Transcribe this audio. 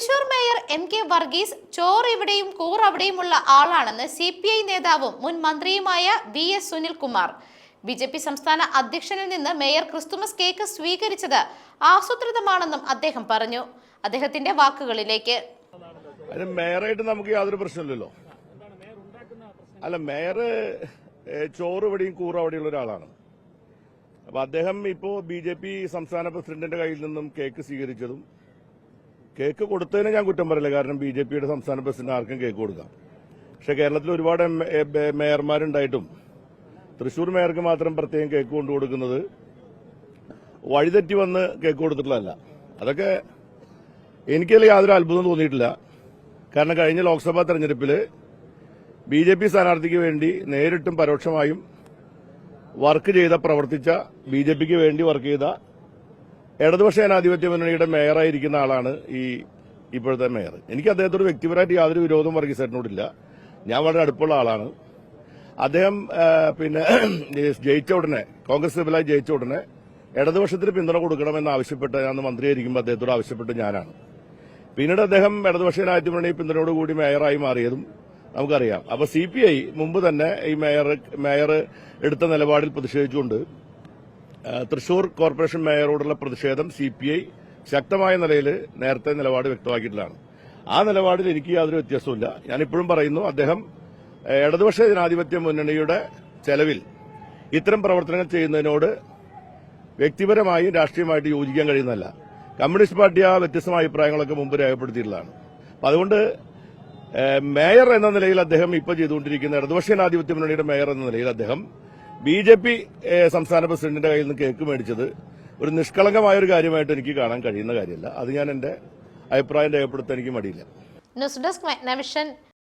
Thrissur mayor M K Varghese ചോർ ഇവിടെയും കൂർ അവിടെയുമുള്ള ആളാണെന്ന് C P I നേതാവും മുൻ മന്ത്രിയുമായ V S Sunilkumar. B J P സംസ്ഥാന അധ്യക്ഷനിൽ നിന്ന് മേയർ ക്രിസ്തുമസ് കേക്ക് സ്വീകരിച്ചത് ആസൂത്രിതമാണെന്നും അദ്ദേഹം പറഞ്ഞു. അദ്ദേഹത്തിന്റെ വാക്കുകളിലേക്ക്. മേയറായിട്ട് നമുക്ക് യാതൊരു പ്രശ്നമില്ലല്ലോ. അല്ല മേയർ ചോറ് ഇവിടെയും കൂറ് അവിടെയുള്ള ഒരാളാണ്. അപ്പൊ അദ്ദേഹം ഇപ്പോ ബി ജെ പി സംസ്ഥാന പ്രസിഡന്റിന്റെ കയ്യിൽ നിന്നും കേക്ക് സ്വീകരിച്ചതും കേക്ക് കൊടുത്തതിന് ഞാൻ കുറ്റം പറയില്ല. കാരണം ബി ജെ പിയുടെ സംസ്ഥാന പ്രസിഡന്റ് ആർക്കും കേക്ക് കൊടുക്കാം. പക്ഷെ കേരളത്തിൽ ഒരുപാട് മേയർമാരുണ്ടായിട്ടും തൃശൂർ മേയർക്ക് മാത്രം പ്രത്യേകം കേക്ക് കൊണ്ടു കൊടുക്കുന്നത് വഴിതെറ്റി വന്ന് കേക്ക് കൊടുത്തിട്ടുള്ളതല്ല. അതൊക്കെ എനിക്കതിൽ യാതൊരു അത്ഭുതം തോന്നിയിട്ടില്ല. കാരണം കഴിഞ്ഞ ലോക്സഭാ തെരഞ്ഞെടുപ്പിൽ ബി ജെ പി സ്ഥാനാർത്ഥിക്ക് വേണ്ടി നേരിട്ടും പരോക്ഷമായും വർക്ക് ചെയ്ത പ്രവർത്തിച്ച ബി ജെ പിക്ക് വേണ്ടി വർക്ക് ചെയ്ത ഇടതുപക്ഷ ജനാധിപത്യ മുന്നണിയുടെ മേയറായിരിക്കുന്ന ആളാണ് ഈ ഇപ്പോഴത്തെ മേയർ. എനിക്ക് അദ്ദേഹത്തോട് വ്യക്തിപരമായിട്ട് യാതൊരു വിരോധം വർഗീസേട്ടനോടില്ല. ഞാൻ വളരെ അടുപ്പുള്ള ആളാണ്. അദ്ദേഹം പിന്നെ ജയിച്ച ഉടനെ കോൺഗ്രസ് സിബിലായി ജയിച്ച ഉടനെ ഇടതുപക്ഷത്തിന് പിന്തുണ കൊടുക്കണമെന്ന് ആവശ്യപ്പെട്ട് ഞാൻ മന്ത്രിയായിരിക്കുമ്പോൾ അദ്ദേഹത്തോട് ആവശ്യപ്പെട്ട് ഞാനാണ്. പിന്നീട് അദ്ദേഹം ഇടതുപക്ഷ ജനാധിപത്യ മുന്നണി പിന്തുണയോടുകൂടി മേയറായി മാറിയതും നമുക്കറിയാം. അപ്പൊ സി പി ഐ മുമ്പ് തന്നെ ഈ മേയർ മേയർ എടുത്ത നിലപാടിൽ പ്രതിഷേധിച്ചുകൊണ്ട് തൃശൂർ കോർപ്പറേഷൻ മേയറോടുള്ള പ്രതിഷേധം സി പി ഐ ശക്തമായ നിലയിൽ നേരത്തെ നിലപാട് വ്യക്തമാക്കിയിട്ടുള്ളതാണ്. ആ നിലപാടിൽ എനിക്ക് യാതൊരു വ്യത്യാസവുമില്ല. ഞാനിപ്പോഴും പറയുന്നു അദ്ദേഹം ഇടതുപക്ഷ ജനാധിപത്യ മുന്നണിയുടെ ചെലവിൽ ഇത്തരം പ്രവർത്തനങ്ങൾ ചെയ്യുന്നതിനോട് വ്യക്തിപരമായും രാഷ്ട്രീയമായിട്ട് യോജിക്കാൻ കഴിയുന്നതല്ല. കമ്മ്യൂണിസ്റ്റ് പാർട്ടി ആ വ്യത്യസ്തമായ അഭിപ്രായങ്ങളൊക്കെ മുമ്പ് രേഖപ്പെടുത്തിയിട്ടുള്ളതാണ്. അപ്പം അതുകൊണ്ട് മേയർ എന്ന നിലയിൽ അദ്ദേഹം ഇപ്പോൾ ചെയ്തുകൊണ്ടിരിക്കുന്ന ഇടതുപക്ഷ ജനാധിപത്യ മുന്നണിയുടെ മേയർ എന്ന നിലയിൽ അദ്ദേഹം ബി ജെ പി സംസ്ഥാന പ്രസിഡന്റിന്റെ കയ്യിൽ നിന്ന് കേക്ക് മേടിച്ചത് ഒരു നിഷ്കളങ്കമായ ഒരു കാര്യമായിട്ട് എനിക്ക് കാണാൻ കഴിയുന്ന കാര്യമല്ല. അത് ഞാൻ എന്റെ അഭിപ്രായം രേഖപ്പെടുത്താൻ എനിക്ക് മടിയില്ല. News desk